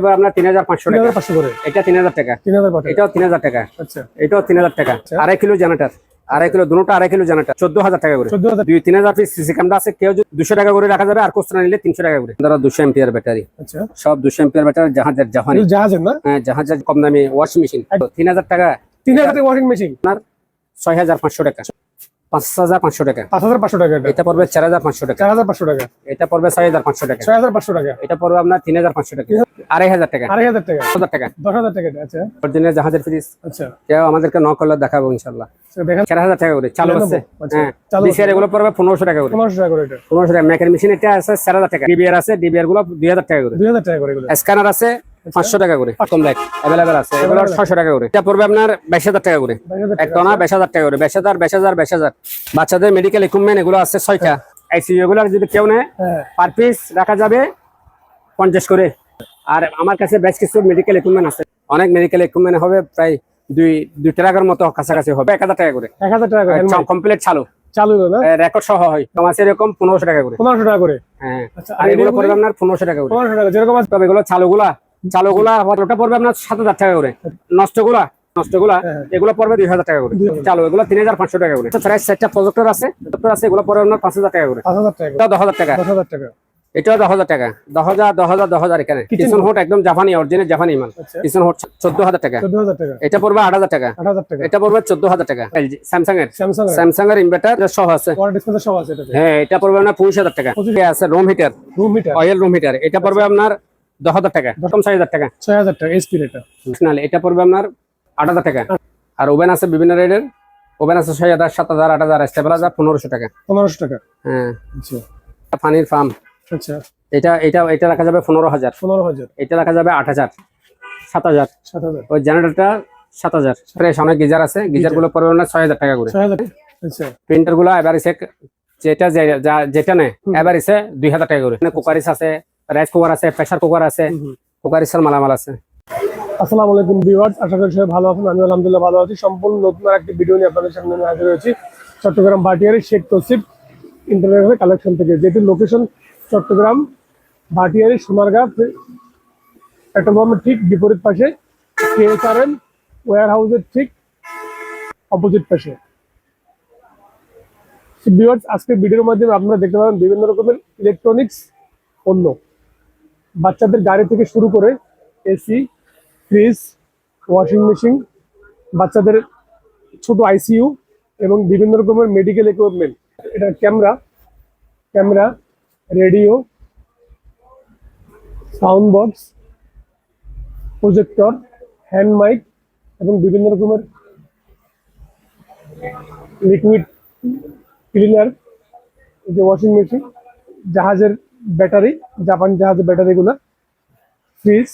এবার আপনার তিন হাজার পাঁচশো তিন টাকা পাঁচশো করে। এটা তিন হাজার টাকা। তিন হাজার পাঁচশো। এটাও তিন হাজার টাকা। আচ্ছা। এটাও তিন হাজার টাকা। আড়াই কিলো জেনারেটার আড়াই কিলো দুটো আড়াই কিলো চোদ্দ হাজার টাকা করে। দুই তিন হাজার পিস সিসি ক্যামেরা আছে। কেউ দুশো টাকা করে রাখা যাবে আর নিলে তিনশো টাকা করে। দুশো এম্পিয়ার ব্যাটারি আচ্ছা। সব দুশো এম্পিয়ার ব্যাটারি জাহাজের জাহানি। এগুলো জাহাজের না? হ্যাঁ জাহাজের কম দামি ওয়াশিং মেশিন তিন হাজার টাকা। তিন হাজার টাকা ওয়াশিং মেশিন আপনার ছয় হাজার পাঁচশো টাকা। পাঁচ হাজার পাঁচশো টাকা। পাঁচ হাজার পাঁচশো টাকা। এটা এটা পড়বে চার হাজার পাঁচশো টাকা। চার হাজার পাঁচশো টাকা। এটা পড়বে ছয় হাজার পাঁচশো টাকা। ছয় হাজার পাঁচশো টাকা। এটা পড়বে আপনার তিন হাজার পাঁচশো টাকা। আড়াই হাজার টাকা। আড়াই হাজার টাকা। হাজার টাকা। দশ হাজার টাকা আচ্ছা। অরিজিনাল জাহাজের ফ্রিজ আচ্ছা। কেউ আমাদেরকে ন করলে দেখাবো ইনশাল্লাহ আচ্ছা, চার হাজার টাকা করে। চালু আছে। হ্যাঁ। চালু এগুলো পড়বে পনেরোশো টাকা করে। পনেরোশো টাকা করে পনেরোশো টাকা। মেকার মেশিন এটা আছে চার হাজার টাকা। ডিবিআর আছে ডিবিআরগুলো দুই হাজার টাকা করে। দুই হাজার টাকা করে স্ক্যানার আছে পাঁচশো টাকা করে। কম লাইট অ্যাভেলেবেল আছে। এগুলো ছশো টাকা করে। এটা পড়বে আপনার বাইশ হাজার টাকা করে। এক টনা বাইশ হাজার টাকা করে। বাইশ হাজার বাইশ হাজার বাইশ হাজার। বাচ্চাদের মেডিকেল ইকুইপমেন্ট এগুলো আছে ছয়টা। আইসিইউ এগুলো যদি কেউ নেয় হ্যাঁ। পার পিস রাখা যাবে পঞ্চাশ করে। আর আমার কাছে বেশ কিছু মেডিকেল ইকুইপমেন্ট আছে। অনেক মেডিকেল ইকুইপমেন্ট হবে প্রায় দুই দুই ট্রাকের মতো কাছাকাছি হবে। এক হাজার টাকা করে। এক হাজার টাকা করে। কমপ্লিট চালু। চালু রেকর্ড সহ হয়। তোমার এরকম পনেরোশো টাকা করে। পনেরোশো টাকা করে। হ্যাঁ। আচ্ছা আর এগুলো আপনার পনেরোশো টাকা করে। পনেরোশো টাকা যেরকম তবে এগুলো চালুগুলা চালুগুলা ওটা পড়বে আপনার সাত হাজার টাকা করে। নষ্টগুলা নষ্টগুলা হ্যাঁ। এগুলো পড়বে দুই হাজার টাকা করে। চালু এগুলো তিন হাজার পাঁচশো টাকা করে। প্রায় চারটা প্রজেক্টর আছে। প্রজেক্টর আছে এগুলো পড়বে আপনার পাঁচ হাজার টাকা করে। দশ হাজার টাকা। দশ হাজার টাকা। এটাও দশ হাজার টাকা। দশ হাজার দশ হাজার দশ হাজার এখানে। কিচেন হোট একদম জাপানি অরিজিনাল জাপানি মাল। আচ্ছা। কিচেন হোট চোদ্দ হাজার টাকা। এটা পড়বে আট হাজার টাকা। এটা পড়বে চোদ্দ হাজার টাকা। স্যামসাং এর। স্যামসাং এর। ইনভার্টার সহ আছে। হ্যাঁ এটা পড়বে আপনার পঁচিশ হাজার টাকা। আছে room heater room meter oil room heater এটা পড়বে আপনার দশ হাজার টাকা প্রথম ছয় হাজার টাকা। ছয় হাজার টাকা এটা এটা পড়বে আপনার আট হাজার টাকা। আর ওভেন আছে বিভিন্ন রেটের ওভেন আছে ছয় হাজার সাত হাজার আট হাজার স্টেবিলাইজার পনেরোশো টাকা। পনেরোশো টাকা। হ্যাঁ। আচ্ছা। পানির ফার্ম আচ্ছা। এটা এটা এটা রাখা যাবে পনেরো হাজার। পনেরো হাজার। এটা রাখা যাবে আট হাজার সাত হাজার। সাত হাজার। ওই জেনারেটরটা সাত হাজার। ফ্রেশ অনেক গিজার আছে। গিজারগুলো পড়বে না ছয় হাজার টাকা করে। হাজার আচ্ছা। প্রিন্টারগুলো এবার যেটা যেটা নেয় এবার দুই হাজার টাকা করে। কুকারিস আছে রাইস কুকার আছে প্রেসার কুকার আছে কুকারিসের মালামাল আছে। আসসালামু আলাইকুম ভিউয়ার্স আশা করি সবাই ভালো আছেন আমি আলহামদুলিল্লাহ ভালো আছি। সম্পূর্ণ নতুন আর একটি ভিডিও নিয়ে আপনাদের সামনে হাজির হয়েছি। চট্টগ্রাম ভাটিয়ারি শেখ তসিফ ইন্টারন্যাশনাল কালেকশন থেকে। যেটির লোকেশন চট্টগ্রাম ভাটিয়ারি সোনারগাঁ পেট্রোল পাম্পের ঠিক বিপরীত পাশে কেএসআরএম ওয়ার হাউসের ঠিক অপোজিট পাশে। ভিউয়ার্স আজকে ভিডিওর মাধ্যমে আপনারা দেখতে পাবেন বিভিন্ন রকমের ইলেকট্রনিক্স পণ্য। বাচ্চাদের গাড়ি থেকে শুরু করে এসি ফ্রিজ ওয়াশিং মেশিন বাচ্চাদের ছোট আইসিইউ এবং বিভিন্ন রকমের মেডিকেল ইকুইপমেন্ট এটা camera camera radio sound box projector hand mic এবং বিভিন্ন রকমের লিকুইড ক্লিনার যে ওয়াশিং মেশিন জাহাজের ব্যাটারি, জাপান জাহাজের ব্যাটারিগুলো ফ্রিজ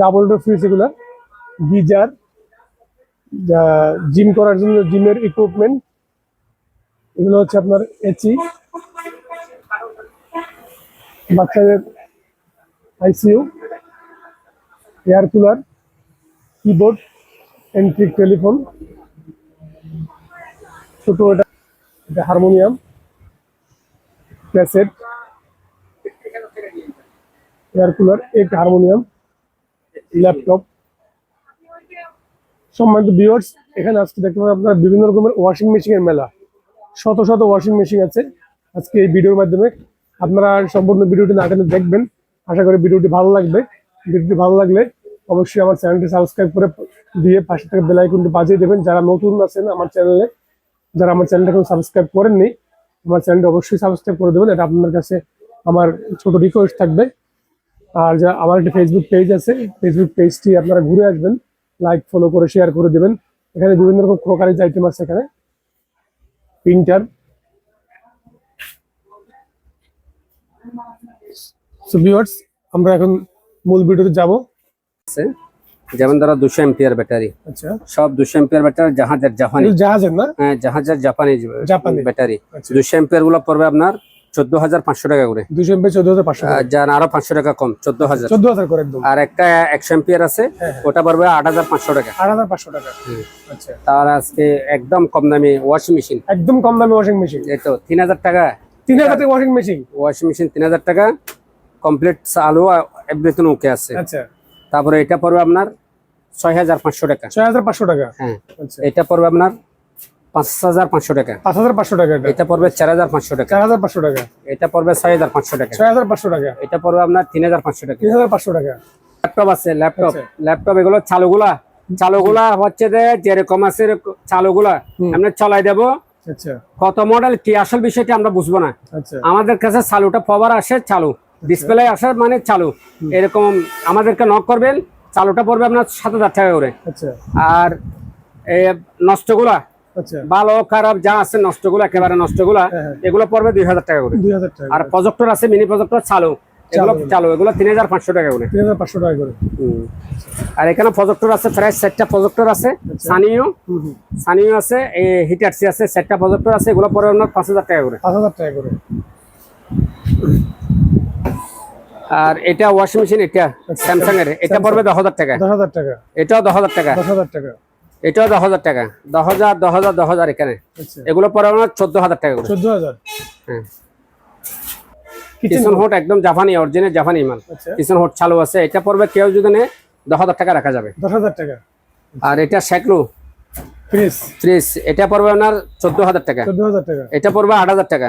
ডাবল ডোর ফ্রিজ এগুলা। গিজার জিম করার জন্য জিমের ইকুইপমেন্ট এগুলো হচ্ছে আপনার এচি বাচ্চাদের আইসিইউ এয়ার কুলার কিবোর্ড এন্ট্রিক টেলিফোন ছোট এটা হারমোনিয়াম ক্যাসেট এয়ার কুলার এক হারমোনিয়াম ল্যাপটপ সম্মানিত ভিউয়ার্স এখানে আজকে দেখতে পাবেন আপনারা বিভিন্ন রকমের ওয়াশিং মেশিনের মেলা। শত শত ওয়াশিং মেশিন আছে আজকে এই ভিডিওর মাধ্যমে। আপনারা সম্পূর্ণ ভিডিওটি না টেনে দেখবেন। আশা করি ভিডিওটি ভালো লাগবে। ভিডিওটি ভালো লাগলে অবশ্যই আমার চ্যানেলটি সাবস্ক্রাইব করে দিয়ে পাশে থেকে বেল আইকনটি বাজিয়ে দেবেন। যারা নতুন আছেন আমার চ্যানেলে, যারা আমার চ্যানেলটা এখন সাবস্ক্রাইব করেননি, আমার চ্যানেলটা অবশ্যই সাবস্ক্রাইব করে দেবেন। এটা আপনার কাছে আমার ছোট রিকোয়েস্ট থাকবে। আর যা আমার একটা ফেসবুক পেজ আছে ফেসবুক পেজটি আপনারা ঘুরে আসবেন লাইক ফলো করে শেয়ার করে দেবেন। এখানে বিভিন্ন রকম ক্রোকারিজ আইটেম আছে এখানে। প্রিন্টার আমরা এখন মূল ভিডিওতে যাব। আছে। যেমন ধরো দুশো এম্পিয়ার ব্যাটারি। আচ্ছা। সব দুশো এম্পিয়ার ব্যাটারি জাহাজের জাপানি। জাহাজের না? হ্যাঁ জাহাজের জাপানি জাপানি। ব্যাটারি। আচ্ছা। দুশো এম্পিয়ারগুলো পড়বে আপনার চোদ্দ হাজার পাঁচশো টাকা করে। দুশো এমপি চোদ্দ হাজার পাঁচশো আর আরও পাঁচশো টাকা কম চোদ্দ হাজার। চোদ্দ হাজার করে একদম। আর একটা একশো এম্পিয়ার আছে ওটা পড়বে আট হাজার পাঁচশো টাকা। আট হাজার পাঁচশো টাকা। আচ্ছা। তার আজকে একদম কম দামি ওয়াশিং মেশিন একদম কম দামি ওয়াশিং মেশিন এই তো তিন হাজার টাকা। তিন হাজার টাকা ওয়াশিং মেশিন ওয়াশিং মেশিন তিন হাজার টাকা। কমপ্লিট চালু এভরিথিং ওকে আছে। আচ্ছা। তারপরে এটা পড়বে আপনার ছয় হাজার পাঁচশো টাকা। ছয় হাজার পাঁচশো টাকা। হ্যাঁ। আচ্ছা। এটা পড়বে আপনার পাঁচ হাজার পাঁচশো টাকা। পাঁচ হাজার পাঁচশো টাকা এটা। পড়বে চার হাজার পাঁচশো টাকা। চার হাজার পাঁচশো টাকা। এটা পড়বে ছয় হাজার পাঁচশো টাকা। ছয় হাজার পাঁচশো টাকা। এটা পড়বে আপনার তিন হাজার পাঁচশো টাকা। তিন হাজার পাঁচশো টাকা। ল্যাপটপ আছে ল্যাপটপ। আচ্ছা। ল্যাপটপ এগুলো চালুগুলা। চালুগুলা হচ্ছে যে যেরকম আছে চালুগুলা। আমরা চলাই দেবো। আচ্ছা। কত মডেল কি আসল বিষয়টা আমরা বুঝব না। আচ্ছা। আমাদের কাছে চালুটা পাওয়ার আসে চালু। ডিসপ্লে আসে মানে চালু। এরকম আমাদেরকে নক করবেন চালুটা পড়বে আপনার সাত হাজার টাকা করে। আর নষ্টগুলা ভালো খারাপ যা আছে নষ্টগুলো একেবারে নষ্টগুলা হ্যাঁ, হ্যাঁ। এগুলো পড়বে দুই হাজার টাকা করে। আর প্রজেক্টর আছে মিনি প্রজেক্টর চালু। এগুলো চালু। চালু এগুলো তিন হাজার পাঁচশো টাকা করে। তিন হাজার পাঁচশো টাকা করে। আর এখানে প্রজেক্টর আছে প্রায় চারটা প্রজেক্টর আছে সানিও। হুম হুম। সানিও আছে এই হিটারসি আছে চারটা প্রজেক্টর আছে এগুলো পড়বে আপনার পাঁচ হাজার টাকা করে। পাঁচ হাজার টাকা করে। আর এটা ওয়াশিং মেশিন এটা স্যামসাং এর এটা পড়বে দশ হাজার টাকা। দশ হাজার টাকা। এটাও দশ হাজার টাকা। দশ হাজার টাকা। এটাও দশ হাজার টাকা। দশ হাজার দশ হাজার দশ হাজার এখানে। আচ্ছা। এগুলো পড়বে আপনার চোদ্দ হাজার টাকা চোদ্দ হাজার? হ্যাঁ। কিচেন কিচেন হোট একদম জাপানি অরিজিনাল জাপানি মাল। আচ্ছা। কিচেন হোট চালু আছে। এটা পড়বে কেউ যদি নেয় দশ হাজার টাকা রাখা যাবে। দশ হাজার টাকা। আর এটা শেকলু ফ্রিজ এটা পড়বে আপনার চোদ্দ হাজার টাকা। এটা পড়বে আট হাজার টাকা।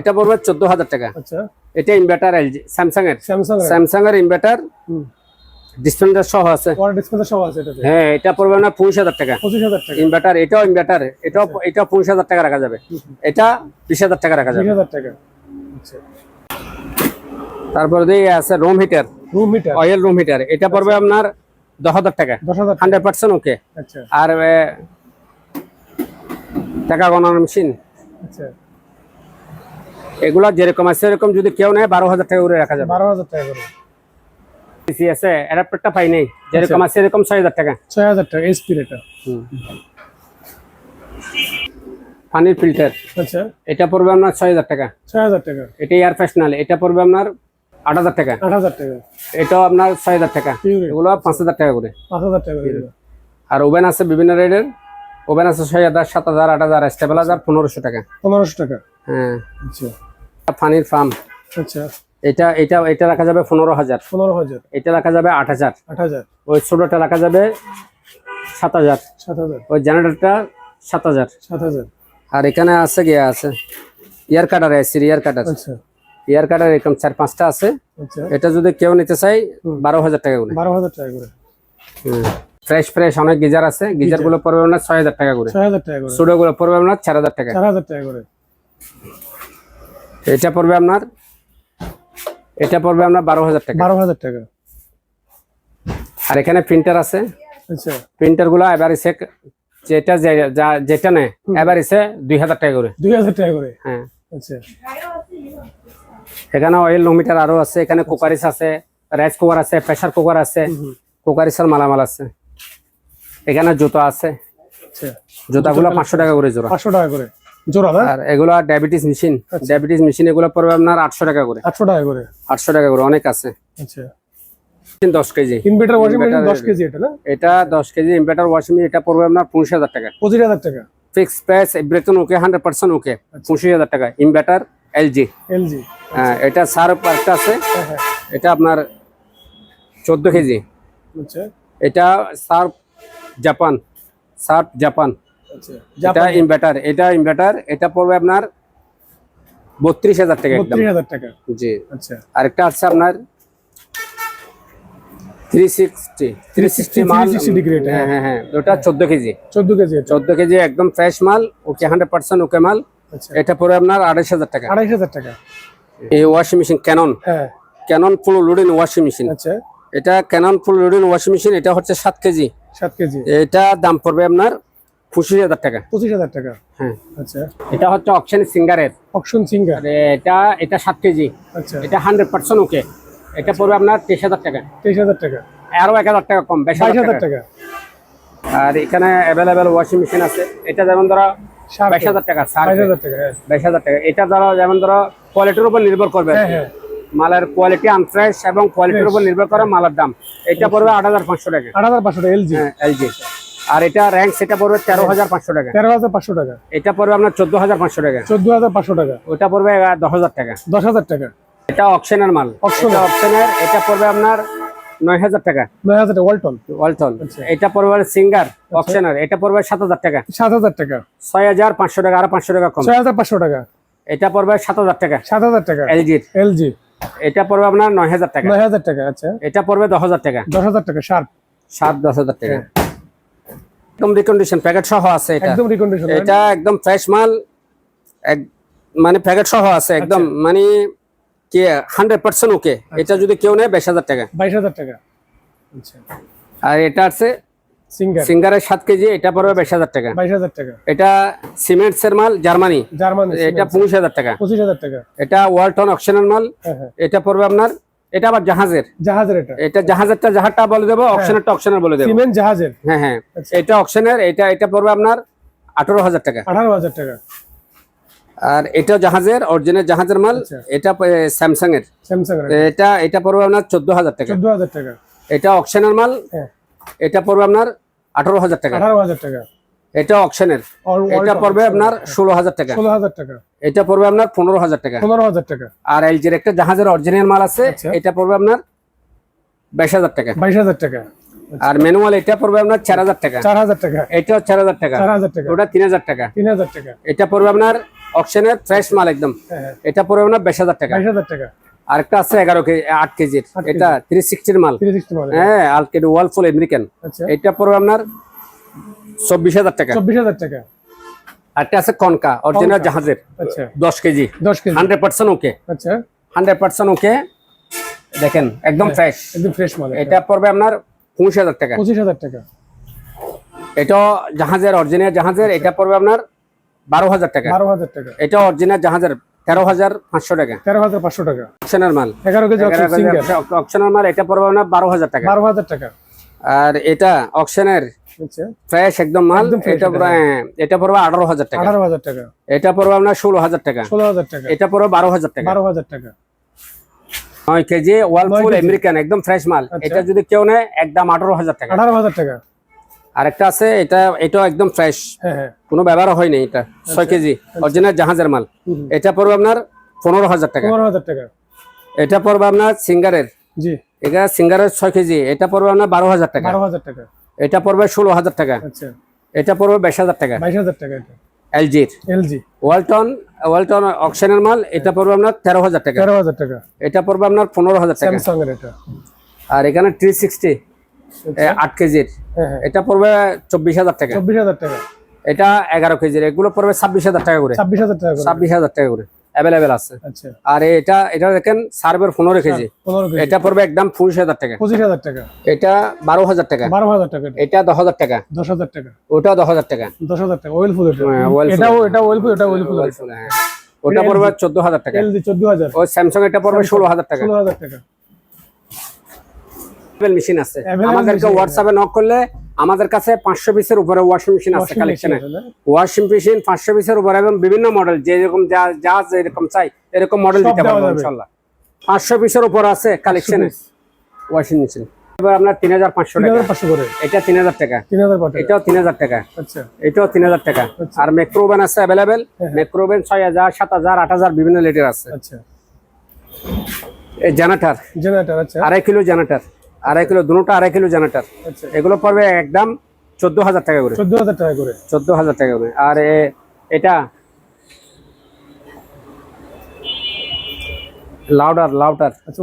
এটা পড়বে চোদ্দ হাজার টাকা। আচ্ছা। এটা ইনভার্টার এলজি স্যামসাং এর। স্যামসাং এর। ইনভার্টার সহ আছে। এটাতে। হ্যাঁ এটা পড়বে আপনার পঁচিশ হাজার টাকা। ইনভার্টার এটাও ইনভার্টার এটাও হাজার টাকা রাখা যাবে। এটা বিশ হাজার টাকা রাখা যাবে। টাকা। আচ্ছা। তারপরে দিয়ে আছে room heater room meter oil room heater এটা পড়বে আপনার দশ হাজার টাকা। দশ হাজার টাকা। হান্ড্রেড পার্সেন্ট ওকে আচ্ছা। আর টাকা গণার মেশিন আচ্ছা। এগুলো যেরকম আছে এরকম যদি কেউ নেয় বারো হাজার টাকা করে রাখা যাবে। বারো হাজার টাকা করে। পিসি আছে অ্যাডাপ্টারটা পাই নেই। যেরকম আছে এরকম ছয় হাজার টাকা। ছয় হাজার টাকা এসপির এটা পানির ফিল্টার আচ্ছা। এটা পড়বে আপনার ছয় হাজার টাকা। ছয় হাজার টাকা। এটা এয়ার ফ্রেশনাল এটা পড়বে আপনার আট হাজার টাকা। আট হাজার টাকা। এটাও আপনার ছয় হাজার টাকা। এগুলো পাঁচ হাজার টাকা করে। পাঁচ হাজার টাকা আর ওভেন আছে বিভিন্ন রেটের। ওভেন আছে ছয় হাজার সাত হাজার আট হাজার স্টেবল হাজার পনেরোশো টাকা। পনেরোশো টাকা। হ্যাঁ। আচ্ছা। পানির ফার্ম আচ্ছা। এটা এটা এটা রাখা যাবে পনেরো হাজার। পনেরো হাজার। এটা রাখা যাবে আট হাজার। আট হাজার। ওই ছোটোটা রাখা যাবে সাত হাজার। সাত হাজার। ওই জেনারেটরটা সাত হাজার। সাত হাজার। আর এখানে আছে গিয়ে আছে ইয়ার কাটার আছে ইয়ার কাটার। আচ্ছা। ইয়ার কাটার এরকম চার পাঁচটা আছে। আচ্ছা। এটা যদি কেউ নিতে চাই বারো হাজার টাকা করে। বারো হাজার টাকা করে। ফ্রেশ ফ্রেশ অনেক গিজার আছে। গিজার। গুলো পড়বে আপনার ছয় হাজার টাকা করে। ছয় হাজার টাকা করে। সুডো গুলো পড়বে আপনার চার হাজার টাকা। চার হাজার টাকা করে। এটা পড়বে আপনার এটা পড়বে আমরা বারো হাজার টাকা। বারো হাজার টাকা। আর এখানে প্রিন্টার আছে। আচ্ছা। প্রিন্টারগুলো এবার যেটা যেটা নেয় এবার এসে দুই হাজার টাকা করে। দুই হাজার টাকা করে? হ্যাঁ। আচ্ছা। এখানে অয়েল লোমিটার আরও আছে এখানে কুকারিস আছে রাইস কুকার আছে প্রেসার কুকার আছে কুকারিসের মালামাল আছে। এখানে জুতো আছে। আচ্ছা। জুতাগুলো পাঁচশো টাকা করে জোড়া। পাঁচশো টাকা করে। জোড়া না? আর এগুলো ডায়াবেটিস মেশিন ডায়াবেটিস মেশিন এগুলো পড়বে আপনার আটশো টাকা করে। আটশো টাকা করে? আটশো টাকা করে অনেক আছে। আচ্ছা। KG. Inverter washing machine Inverter- দশ কেজি এটা না? এটা কেজি ইনভার্টার ওয়াশিং মেশিন এটা পড়বে আপনার টাকা। টাকা। Fix price okay okay inverter LG LG এটা সার্ফ একটা আছে। হ্যাঁ হ্যাঁ। এটা আপনার চোদ্দ কেজি। আচ্ছা। এটা সার্ফ জাপান। Surf Japan. আচ্ছা এটা ইনভার্টার এটা ইনভার্টার এটা পড়বে আপনার বত্রিশ হাজার টাকা একদম। টাকা? জি। আচ্ছা। আরেকটা আছে আপনার থ্রি সিক্সটি থ্রি সিক্সটি মাল। 360 হ্যাঁ হ্যাঁ। হ্যাঁ ওটা চোদ্দ কেজি। চোদ্দ কেজি চোদ্দ কেজি একদম ফ্রেশ মাল ওকে হান্ড্রেড পার্সেন্ট ওকে মাল। আচ্ছা। এটা পড়বে আপনার আড়াইশ হাজার টাকা। আড়াইশ হাজার টাকা। এই ওয়াশিং মেশিন ক্যানন হ্যাঁ। Canon full loading washing machine আচ্ছা। এটা Canon full loading washing machine এটা হচ্ছে সাত কেজি। সাত কেজি। এটা দাম পড়বে আপনার পঁচিশ হাজার টাকা। পঁচিশ হাজার টাকা। হ্যাঁ। আচ্ছা। এটা হচ্ছে সিঙ্গারের সিঙ্গার আর এটা এটা সাত কেজি। আচ্ছা। এটা হান্ড্রেড পার্সেন্ট ওকে এটা পড়বে আপনার তেইশ হাজার টাকা। তেইশ হাজার টাকা। আরও এক হাজার টাকা কম বাইশ বাইশ হাজার হাজার টাকা। টাকা আর এখানে অ্যাভেলেবেল ওয়াশিং মেশিন আছে। এটা যেমন ধরো বাইশ হাজার টাকা বাইশ হাজার টাকা হ্যাঁ। হাজার টাকা। এটা ধরো যেমন ধরো কোয়ালিটির উপর নির্ভর করবে। হ্যাঁ মালের কোয়ালিটি আনফ্রেশ এবং কোয়ালিটির উপর নির্ভর করে মালের দাম। এটা পড়বে আট হাজার পাঁচশো টাকা। আট হাজার পাঁচশো টাকা এলজি এলজি আর এটা র্যাঙ্ক সেটা পড়বে তেরো হাজার পাঁচশো টাকা তেরো হাজার পাঁচশো টাকা এটা পড়বে আপনার চোদ্দ হাজার পাঁচশো টাকা চোদ্দ হাজার পাঁচশো টাকা ওটা পড়বে দশ হাজার টাকা দশ হাজার টাকা এটা অপশনের মাল অপশনের এটা পড়বে আপনার নয় হাজার টাকা নয় হাজার টাকা ওয়ালটন ওয়ালটন আচ্ছা। এটা পড়বে সিঙ্গার অপশনের এটা পড়বে সাত হাজার টাকা সাত হাজার টাকা ছয় হাজার পাঁচশো টাকা আর পাঁচশো টাকা কম ছয় হাজার পাঁচশো টাকা এটা পড়বে সাত হাজার টাকা সাত হাজার টাকা এলজির এলজি এটা পড়বে আপনার নয় হাজার টাকা নয় হাজার টাকা আচ্ছা এটা পড়বে দশ হাজার টাকা দশ হাজার টাকা শার্প সাত দশ হাজার টাকা একদম রিকন্ডিশন প্যাকেট সহ আছে এটা। একদম রিকন্ডিশন এটা একদম ফ্রেশ মাল মানে প্যাকেট সহ আছে একদম মানে কি হান্ড্রেড পার্সেন্ট ওকে এটা যদি কেউ নেয় বাইশ হাজার টাকা। বাইশ হাজার টাকা। আচ্ছা। আর এটা আছে সিঙ্গার সিঙ্গারের সাত কেজি এটা পড়বে বাইশ হাজার টাকা। বাইশ হাজার টাকা। এটা সিমেন্টসের মাল জার্মানি। জার্মান এটা পঁচিশ হাজার টাকা। পঁচিশ হাজার টাকা। এটা ওয়ালটন অকশনের মাল। হ্যাঁ হ্যাঁ। এটা পড়বে আপনার এটা আবার জাহাজের? জাহাজের এটা। এটা জাহাজেরটা জাহাজটা বলে দেবো অকশনেরটা অকশনের বলে দেবো। সিমেন্ট জাহাজের। হ্যাঁ হ্যাঁ। আচ্ছা। এটা অকশনের এটা এটা পড়বে আপনার আঠারো হাজার টাকা। আঠারো হাজার টাকা। আর এটা জাহাজের অরিজিনাল জাহাজের মাল আচ্ছা। এটা স্যামসাং এর স্যামসাং এটা। এটা পড়বে আপনার চোদ্দ হাজার টাকা। চোদ্দ হাজার টাকা। এটা অকশনের মাল হ্যাঁ। এটা পড়বে আপনার আঠারো হাজার টাকা। আঠারো হাজার টাকা। এটা অকশনের এটা পড়বে আপনার ষোলো হাজার টাকা ষোলো হাজার টাকা এটা পড়বে আপনার পনেরো হাজার টাকা পনেরো হাজার টাকা আর এলজির একটা জাহাজের অরিজিনাল মাল আছে আচ্ছা। এটা পড়বে আপনার বাইশ হাজার টাকা বাইশ হাজার টাকা আর ম্যানুয়াল এটা পড়বে আপনার চার হাজার টাকা চার হাজার টাকা এটাও চার হাজার টাকা চার হাজার টাকা ওটা তিন হাজার টাকা তিন হাজার টাকা এটা পড়বে আপনার অকশনের ফ্রেশ মাল একদম হ্যাঁ হ্যাঁ এটা পড়বে আপনার বাইশ হাজার টাকা বাইশ হাজার টাকা আরেকটা আছে এগারো কেজি আট কেজির এটা থ্রি সিক্সটির মাল মানে হ্যাঁ আমেরিকান আচ্ছা এটা পড়বে আপনার চব্বিশ হাজার টাকা। চব্বিশ হাজার টাকা। আরেকটা আছে কনকা অরিজিনাল জাহাজের। আচ্ছা। দশ কেজি। দশ কেজি। Hundred percent okay. আচ্ছা। Hundred percent okay. দেখেন একদম ফ্রেশ একদম ফ্রেশ মাল এটা পড়বে আপনার পঁচিশ হাজার টাকা। পঁচিশ হাজার টাকা। এটা জাহাজের অরিজিনাল জাহাজের এটা পড়বে আপনার বারো হাজার টাকা। বারো হাজার টাকা। এটা অরিজিনাল জাহাজের তেরো হাজার পাঁচশো টাকা। তেরো হাজার পাঁচশো টাকা। অপশনাল মাল। এগারো কেজি অপশনাল মাল এটা পড়বে আপনার বারো হাজার টাকা। বারো হাজার টাকা। আর এটা অকশনের আচ্ছা ফ্রেশ একদম মাল এটা পুরো হ্যাঁ, এটা পড়বে আঠারো হাজার টাকা আঠারো হাজার টাকা এটা পড়বে আপনার ষোলো হাজার টাকা ষোলো হাজার টাকা এটা পড়বে বারো হাজার টাকা বারো হাজার টাকা নয় কেজি ওয়াল নয় ফুল কেজি। আমেরিকান একদম ফ্রেশ মাল আচ্ছা। এটা যদি কেউ নেয় একদম আঠারো হাজার টাকা আঠারো হাজার টাকা আরেকটা আছে এটা এটাও একদম ফ্রেশ হ্যাঁ হ্যাঁ কোনো ব্যবহার হয়নি এটা ছয় কেজি অরিজিনাল জাহাজের মাল। এটা পড়বে আপনার পনেরো হাজার টাকা পনেরো হাজার টাকা এটা পড়বে আপনার সিঙ্গারের জি এটা সিঙ্গারের ছয় কেজি এটা পড়বে আপনার বারো হাজার টাকা বারো হাজার টাকা এটা পড়বে ষোলো হাজার টাকা। আচ্ছা। এটা পড়বে বাইশ হাজার টাকা। বাইশ হাজার টাকা এটা। এলজির এলজি। ওয়ালটন ওয়ালটন অকশনের মাল এটা পড়বে আপনার তেরো হাজার টাকা। তেরো হাজার টাকা। এটা পড়বে আপনার পনেরো হাজার টাকা। স্যামসাং এর এটা। আর এখানে থ্রি সিক্সটি আট কেজির। হ্যাঁ হ্যাঁ। এটা পড়বে চব্বিশ হাজার টাকা। চব্বিশ হাজার টাকা। এটা এগারো কেজির। এগুলো পড়বে ছাব্বিশ হাজার টাকা করে। ছাব্বিশ হাজার টাকা করে। ছাব্বিশ হাজার টাকা করে। অ্যাভেলেবেল আছে আচ্ছা আর এটা এটা দেখেন সার্ভের পনেরো কেজি এটা পড়বে একদম পঁচিশ হাজার টাকা পঁচিশ হাজার টাকা এটা বারো হাজার টাকা বারো হাজার টাকা এটা দশ হাজার টাকা দশ হাজার টাকা ওটা দশ হাজার টাকা দশ হাজার টাকা ওয়েল ফুল এটা হ্যাঁ, এটা ওয়েল ফুল এটা ওয়েল ফুল হ্যাঁ। ওটা পড়বে চোদ্দ হাজার টাকা চোদ্দ হাজার ওই স্যামসাং এটা পড়বে ষোলো হাজার টাকা ষোলো হাজার টাকা মেশিন আছে আমাদেরকে হোয়াটসঅ্যাপে নক করলে আমাদের কাছে পাঁচশো পিসের উপরে ওয়াশিং মেশিন আছে কালেকশনে? ওয়াশিং মেশিন পাঁচশো পিসের উপরে এবং বিভিন্ন মডেল যে যেরকম যা যা যেরকম চাই এরকম মডেল দিতে পারব ইনশাল্লাহ পাঁচশো পিসের উপর আছে কালেকশনে ওয়াশিং মেশিন এবার আপনার তিন হাজার পাঁচশো তিন টাকা করে। এটা তিন হাজার টাকা। এটাও তিন হাজার টাকা। আচ্ছা। এটাও তিন হাজার টাকা। আচ্ছা। আর ম্যাক্রোভেন আছে অ্যাভেলেবেল ম্যাক্রোভেন ছয় হাজার সাত হাজার আট হাজার বিভিন্ন লিটার আছে। জেনারেটার আচ্ছা। আড়াই কিলো জেনাটার আড়াই কিলো দুটোটা আড়াই কিলো জেনাটার আচ্ছা। এগুলো পড়বে একদম চোদ্দ হাজার টাকা করে। চোদ্দ হাজার টাকা করে। চোদ্দ হাজার টাকা করে। আর এটা লাউডার লাউডার আচ্ছা।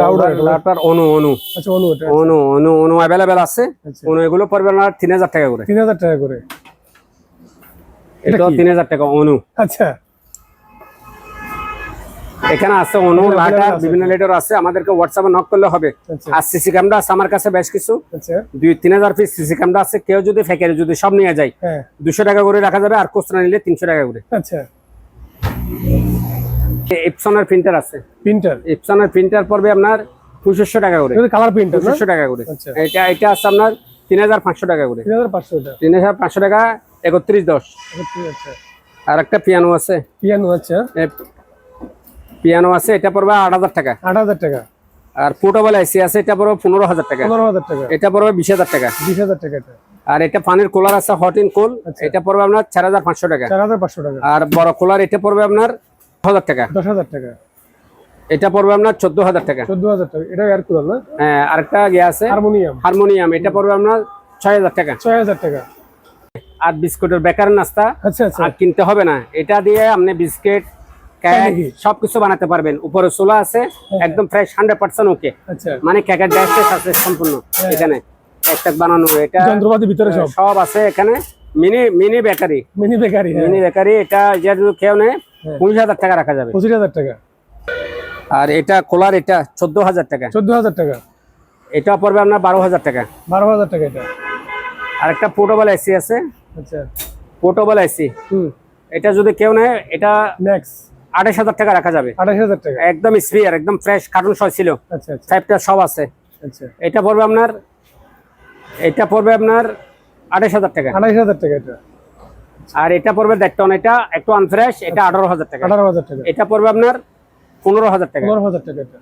লাউডার অনু অনু আচ্ছা অনু অনু অনু অ্যাভেলেবেল আছে। আচ্ছা। অনু এগুলো পড়বে আপনার তিন হাজার টাকা করে। তিন হাজার টাকা করে। এটা তিন হাজার টাকা অনু আচ্ছা। এখানে আছে অনু আছে। বিভিন্ন লিটার আছে। আমাদেরকে হোয়াটসঅ্যাপে নক করলে হবে। আচ্ছা। আর সিসি ক্যামেরা আছে আমার কাছে বেশ কিছু। আচ্ছা। দুই তিন হাজার পিস সিসি ক্যামেরা আছে। কেউ যদি ফেকে যদি সব নিয়ে যায় হ্যাঁ। দুশো টাকা করে রাখা যাবে আর খুচরা নিলে তিনশো টাকা করে। আচ্ছা। ইপসনের প্রিন্টার আছে। প্রিন্টার ইপসনের প্রিন্টার পড়বে আপনার পঁচিশশো টাকা করে। কালার প্রিন্টার পঁচিশশো টাকা করে। আচ্ছা। এটা এটা আছে আপনার তিন হাজার পাঁচশো টাকা করে। তিন হাজার পাঁচশো টাকা একত্রিশ দশ। আর একটা পিয়ানো আছে। পিয়ানো আচ্ছা। পিয়ানো আছে এটা পড়বে আট হাজার টাকা আট হাজার টাকা আর পোর্টেবল এসি আছে এটা পড়বে পনেরো হাজার টাকা পনেরো হাজার টাকা এটা পড়বে বিশ হাজার টাকা বিশ হাজার টাকা আর এটা পানির কুলার আছে হট ইন কুল এটা পড়বে আপনার চার হাজার পাঁচশো টাকা চার হাজার পাঁচশো টাকা আর বড় কুলার এটা পড়বে আপনার হাজার টাকা দশ হাজার টাকা এটা পড়বে আপনার চোদ্দ হাজার টাকা চোদ্দ হাজার টাকা এটা এয়ার কুলার না হ্যাঁ, আরেকটা ইয়ে আছে হারমোনিয়াম হারমোনিয়াম এটা পড়বে আপনার ছয় হাজার টাকা ছয় হাজার টাকা আর বিস্কুটের বেকার নাস্তা আচ্ছা আচ্ছা আর কিনতে হবে না এটা দিয়ে আপনি বিস্কিট? সবকিছু বানাতে পারবেন। উপরে চুলা আছে একদম ফ্রেশ হান্ড্রেড পার্সেন্ট ওকে মানে কেকের ডায়াস্টেস আছে সম্পূর্ণ এখানে। এক বানানো এটা যন্ত্রপাতি ভিতরে সব? সব আছে এখানে। Mini mini bakery mini bakery হ্যাঁ। মিনি বেকারি এটা যে যদি কেউ নেয় পঁচিশ হাজার টাকা রাখা যাবে। পঁচিশ হাজার টাকা। আর এটা কোলার এটা চোদ্দ হাজার টাকা। চোদ্দ হাজার টাকা। এটা পড়বে আপনার বারো হাজার টাকা। বারো হাজার টাকা এটা। আর একটা পোর্টেবল এসি আছে। আচ্ছা। পোর্টেবল এসি হুম। এটা যদি কেউ নেয় এটা ম্যাক্স আঠাশ হাজার টাকা রাখা যাবে। আঠাশ হাজার টাকা। একদম স্পিয়ার একদম ফ্রেশ কার্টুন সহ ছিল। আচ্ছা আচ্ছা। ফাইভটা সব আছে। আচ্ছা। এটা পড়বে আপনার এটা পড়বে আপনার আঠাশ হাজার টাকা। আঠাশ হাজার টাকা এটা। আর এটা পড়বে দেড় টন এটা একটু আনফ্রেশ এটা আঠারো হাজার টাকা। আঠারো হাজার টাকা। এটা পড়বে আপনার পনেরো হাজার টাকা। পনেরো হাজার টাকা এটা।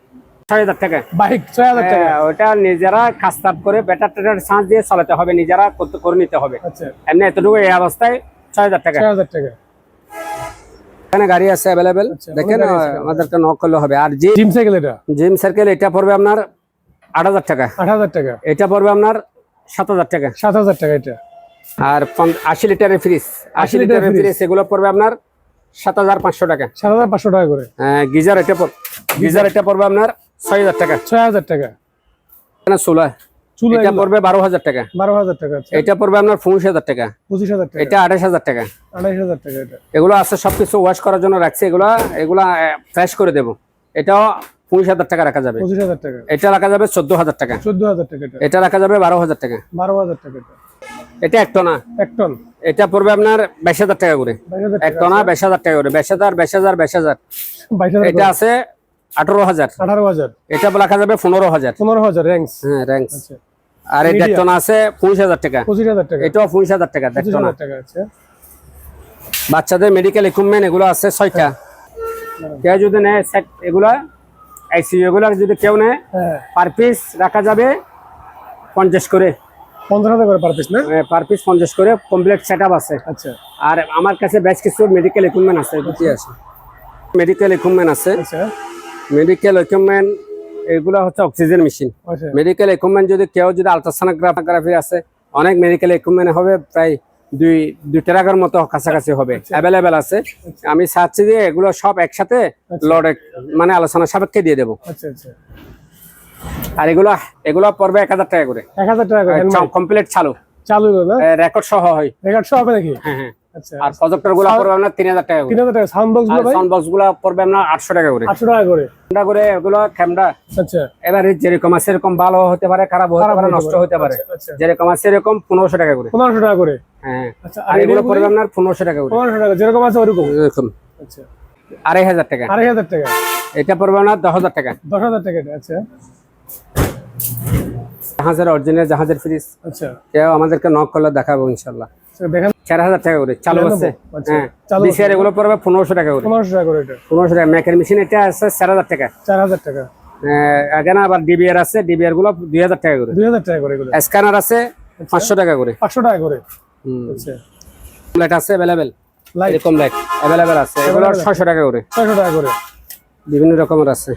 ছয় হাজার টাকা। বাইক ছয় হাজার টাকা। হ্যাঁ, ওটা নিজেরা কাস্তাব করে বেটার টেটার সাঁচ দিয়ে চালাতে হবে নিজেরা করতে করে নিতে হবে। এমনি এতটুকু এই অবস্থায় ছয় হাজার টাকা। ছয় হাজার টাকা। এখানে গাড়ি আছে অ্যাভেলেবেল আচ্ছা, দেখেন আমাদেরকে নক করলে হবে। আর জিম সাইকেল এটা? জিম সার্কেল এটা পড়বে আপনার আট হাজার টাকা। আট হাজার টাকা। এটা পড়বে আপনার সাত হাজার টাকা। সাত হাজার টাকা এটা। আর আশি লিটারের ফ্রিজ আশি লিটারের ফ্রিজ এগুলো পড়বে আপনার সাত হাজার পাঁচশো টাকা। সাত হাজার পাঁচশো টাকা করে। হ্যাঁ গিজার এটা গিজার এটা পড়বে আপনার ছয় হাজার টাকা। ছয় হাজার টাকা। এখানে সোলা চুলো এটা পড়বে বারো হাজার টাকা। বারো হাজার টাকা আচ্ছা। এটা পড়বে আপনার পঁচিশ হাজার টাকা। পঁচিশ হাজার টাকা। এটা আঠাশ হাজার টাকা। আড়াইশ হাজার টাকা এটা। এগুলো আছে সবকিছু ওয়াশ করার জন্য রাখছি। এগুলা এগুলা ফ্রেশ করে দেবো। এটাও পঁচিশ হাজার টাকা রাখা যাবে। পঁচিশ হাজার টাকা। এটা রাখা যাবে চোদ্দ হাজার টাকা। চোদ্দ হাজার টাকা এটা। এটা রাখা যাবে বারো হাজার টাকা। বারো হাজার টাকা এটা। এটা এক টনা। এক টন। এটা পড়বে আপনার বাইশ হাজার টাকা করে। এক টনা বাইশ হাজার টাকা করে। বাইশ হাজার বাইশ হাজার বাইশ হাজার। এটা আছে আঠারো হাজার। আঠারো হাজার। এটা রাখা যাবে পনেরো হাজার। পনেরো হাজার র্যাঙ্কস হ্যাঁ র্যাঙ্কস আচ্ছা। আর এই দেড় টনা আছে পঁচিশ হাজার টাকা। পঁচিশ হাজার টাকা। এটাও পঁচিশ হাজার টাকা দেড় পঁচিশ টনা টাকা আছে। বাচ্চাদের মেডিকেল ইকুইপমেন্ট এগুলো আছে ছয়টা। কেউ যদি নেয় সেট এগুলো আইসিইউ এগুলো যদি কেউ নেয় হ্যাঁ। পার পিস রাখা যাবে পঞ্চাশ করে। পঞ্চাশ হাজার করে পার পিস না? পার পিস পঞ্চাশ করে কমপ্লিট সেট আছে। আচ্ছা। আর আমার কাছে বেশ কিছু মেডিকেল ইকুইপমেন্ট আছে বুঝি আছে। মেডিকেল ইকুইপমেন্ট আছে। আচ্ছা। মেডিকেল ইকুইপমেন্ট এগুলো হচ্ছে অক্সিজেন মেশিন আচ্ছা। মেডিকেল ইকুইপমেন্ট যদি কেউ যদি আলট্রাসোনোগ্রাফি আছে অনেক মেডিকেল ইকুইপমেন্ট হবে প্রায় দুই দুই টাকার মতো কাছাকাছি হবে। অ্যাভেলেবেল আছে। আমি চাচ্ছি যে এগুলো সব একসাথে লড়ে মানে আলোচনা সাপেক্ষে দিয়ে দেবো। আচ্ছা আচ্ছা। আর এগুলো এগুলো পড়বে এক হাজার টাকা করে। এক হাজার টাকা করে কমপ্লিট চালু। চালু রেকর্ড সহ হয়। রেকর্ড সহ হবে নাকি? হ্যাঁ হ্যাঁ। আচ্ছা আর প্রজেক্টরগুলো পড়বে আপনার তিন হাজার টাকা তিন হাজার টাকা। সাউন্ড বক্সগুলো সাউন্ড বক্সগুলো পড়বে আপনার আটশো টাকা করে। আটশো টাকা করে? করে এগুলো ক্যামেরা। আচ্ছা। এবারে যেরকম আছে সেরকম ভালো হতে পারে খারাপ হতে পারে নষ্ট হতে পারে। আচ্ছা যেরকম আছে সেরকম পনেরোশো টাকা করে। পনেরোশো টাকা করে? হ্যাঁ। আচ্ছা আর এগুলো পড়বে আপনার পনেরোশো টাকা করে। পনেরোশো টাকা যেরকম আছে ওরকম? এরকম। আচ্ছা। আড়াই হাজার টাকা। আড়াই হাজার টাকা? এটা পড়বে আপনার দশ হাজার টাকা। দশ হাজার টাকা আচ্ছা। জাহাজের অরিজিনাল জাহাজের ফ্রিজ আচ্ছা। কেউ আমাদেরকে নক করলে দেখাবো ইনশাল্লাহ। আচ্ছা, দেখেন। চার হাজার টাকা করে চালু আছে। আচ্ছা, হ্যাঁ। চালু বিসিআর এগুলো পড়বে পনেরোশো টাকা করে। পনেরোশো টাকা করে এটা। পনেরোশো টাকা। ম্যাকের মেশিন এটা আছে চার হাজার টাকা। চার হাজার টাকা। এখানে আবার ডিবিআর আছে। ডিবিআরগুলো দুই হাজার টাকা করে। দুই হাজার টাকা করে স্ক্যানার আছে পাঁচশো টাকা করে। পাঁচশো টাকা করে। আচ্ছা। লাইট আছে অ্যাভেলেবেল লাইট এরকম লাইট অ্যাভেলেবেল আছে। এগুলো ছয়শো টাকা করে। ছয়শো টাকা করে। বিভিন্ন রকমের আছে।